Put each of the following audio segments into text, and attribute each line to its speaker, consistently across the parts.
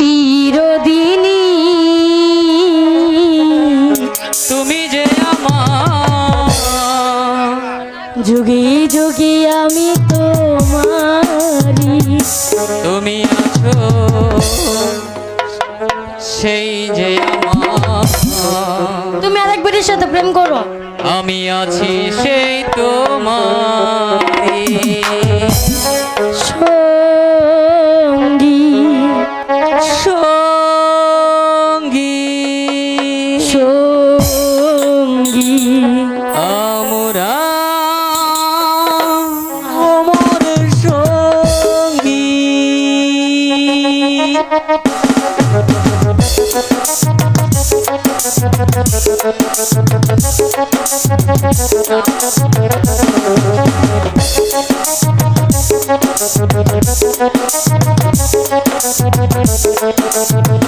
Speaker 1: চিরদিনী
Speaker 2: তুমি যে আমার।
Speaker 1: যুগে আমি
Speaker 2: তুমি সেই
Speaker 1: তুমি সাথে প্রেম করো।
Speaker 2: আমি আছি সেই তোমারি Thank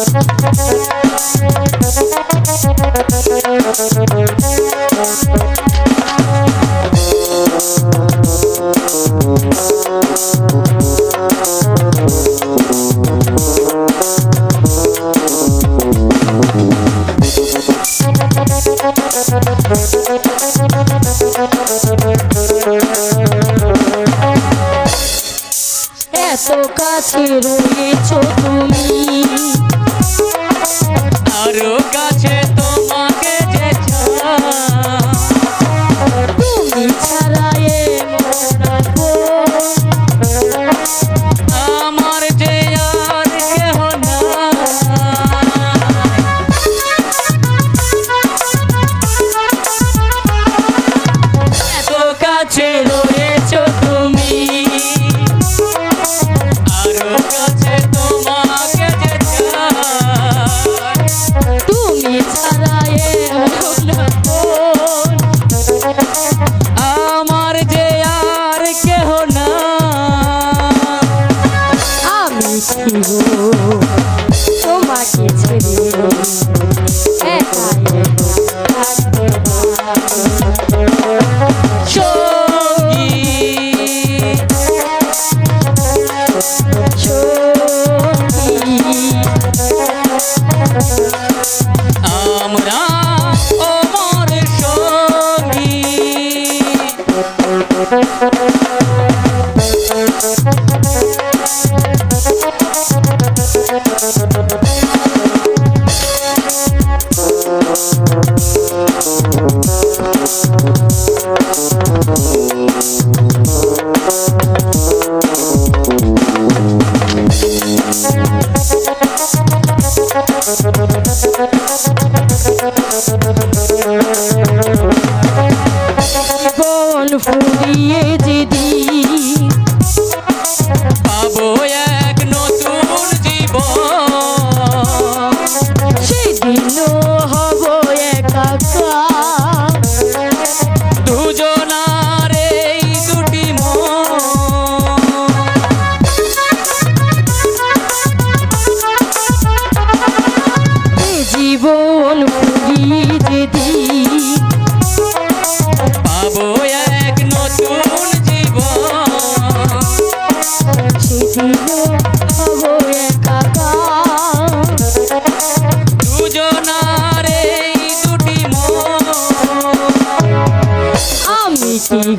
Speaker 1: এত কাছে রয়েছ তুমি।
Speaker 2: কাছে রয়েছ তুমি। আরও কাছে তোমাকে আমার যে আর কেহ না।
Speaker 1: আমি তোমাকে ছেড়ে।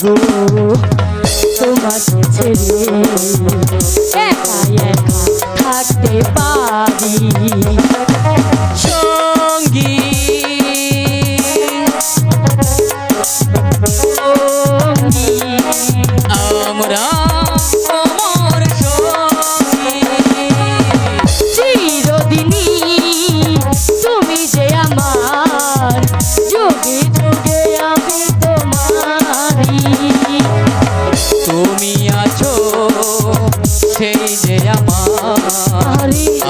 Speaker 2: The.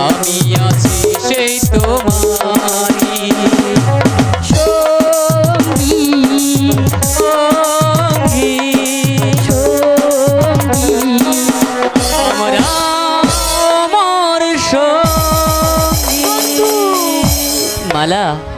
Speaker 2: তোমারি আছি সেই সঙ্গী। মালা।